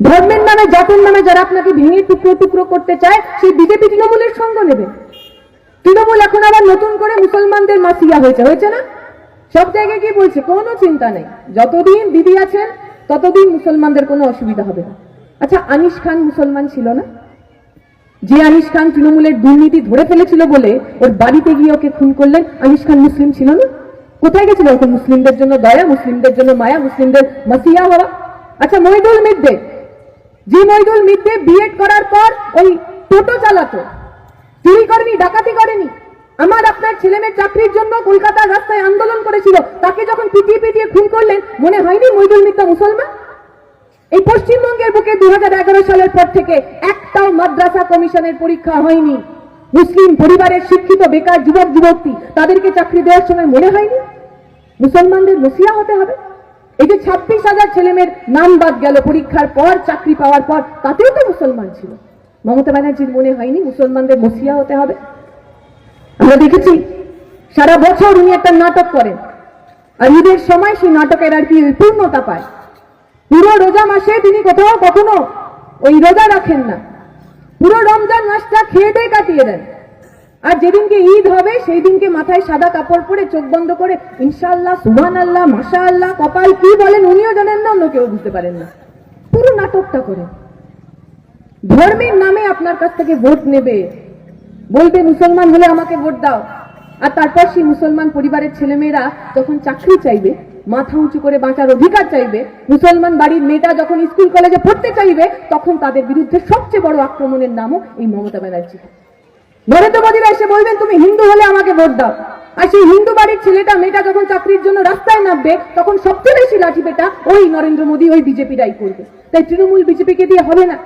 ধর্মের নামে, জাতের নামে যারা আপনাকে ভেঙে টুকরো টুকরো করতে চায়, সেই বিজেপি তৃণমূলের সঙ্গ নেবে। তৃণমূল এখন আবার নতুন করে মুসলমানদের মাসিয়া হয়েছে হয়েছে না? সব জায়গায় কি বলছে, কোনো চিন্তা নেই। যতদিন দিদি আছেন, ততদিন মুসলমানদের কোনো অসুবিধা হবে না। আচ্ছা আনিস খান মুসলমান ছিল না? যে আনিস খান তৃণমূলের দুর্নীতি ধরে ফেলেছিল বলে ওর বাড়িতে গিয়ে ওকে খুন করলেন, আনিস খান মুসলিম ছিল না? কোথায় গেছিল ওকে মুসলিমদের জন্য দয়া, মুসলিমদের জন্য মায়া, মুসলিমদের মাসিয়া হওয়া? আচ্ছা মহিদুল মিদ্দে যে মহিদুল মিদ্দে বিএড করার পর ওই টোটো চালাতো। চুরি করেনি, ডাকাতি করেনি। আমার আপনার ছেলে মেয়ের চাকরির জন্য কলকাতার রাস্তায় আন্দোলন করেছিল, তাকে যখন পিটিয়ে পিটিয়ে খুন করলেন, মনে হয়নি মহিদুল মিদ্দা মুসলমান? এই পশ্চিমবঙ্গের বুকে দু হাজার এগারো সালের পর থেকে একটাও মাদ্রাসা কমিশনের পরীক্ষা হয়নি। মুসলিম পরিবারের শিক্ষিত বেকার যুবক যুবতী তাদেরকে চাকরি দেওয়ার সময় মনে হয়নি? মুসলমানদের মসিয়া হতে হবে। এই যে ছাব্বিশ হাজার ছেলেমেয়ের নাম বাদ গেল, পরীক্ষার পর, চাকরি পাওয়ার পর, তাতেও তো মুসলমান ছিল। মমতা ব্যানার্জির মনে হয়নি মুসলমানদের মসিয়া হতে হবে? আমরা দেখেছি, সারা বছর উনি একটা নাটক করেন। আর ঈদের সময় সেই নাটকের আর কি পূর্ণতা পায়। পুরো রোজা মাসে তিনি কোথাও কখনো ওই রোজা রাখেন না। পুরো রমজান মাসটা খেয়ে দিয়ে কাটিয়ে দেন। আর যেদিনকে ঈদ হবে সেই দিনকে মাথায় সাদা কাপড় পরে চোখ বন্ধ করে, ইনশাআল্লাহ সুবহান আল্লাহ মাসা আল্লাহ কপাল কি বলেন উনিও জানেন না, অন্য কেউ বুঝতে পারেন না। পুরো নাটকটা করেন ধর্মের নামে আপনার কাছ থেকে ভোট নেবে। বলবে, মুসলমান হলে আমাকে ভোট দাও। আর তারপর সেই মুসলমান পরিবারের ছেলেমেয়েরা যখন চাকরি চাইবে, মাথা উঁচু করে বাঁচার অধিকার চাইবে, মুসলমান বাড়ির মেয়েটা যখন স্কুল কলেজে পড়তে চাইবে, তখন তাদের বিরুদ্ধে সবচেয়ে বড় আক্রমণের নামও এই মমতা ব্যানার্জি মোদীরা এসে বলবেন, তুমি হিন্দু হলে আমাকে ভোট দাও। আর সেই হিন্দু বাড়ির ছেলেটা, মেয়েটা যখন চাকরির জন্য রাস্তায় নামবে, তখন সবচেয়ে বেশি লাঠি পেটা ওই নরেন্দ্র মোদী ওই বিজেপিরাই করবে। তাই তৃণমূল বিজেপিকে দিয়ে হবে না।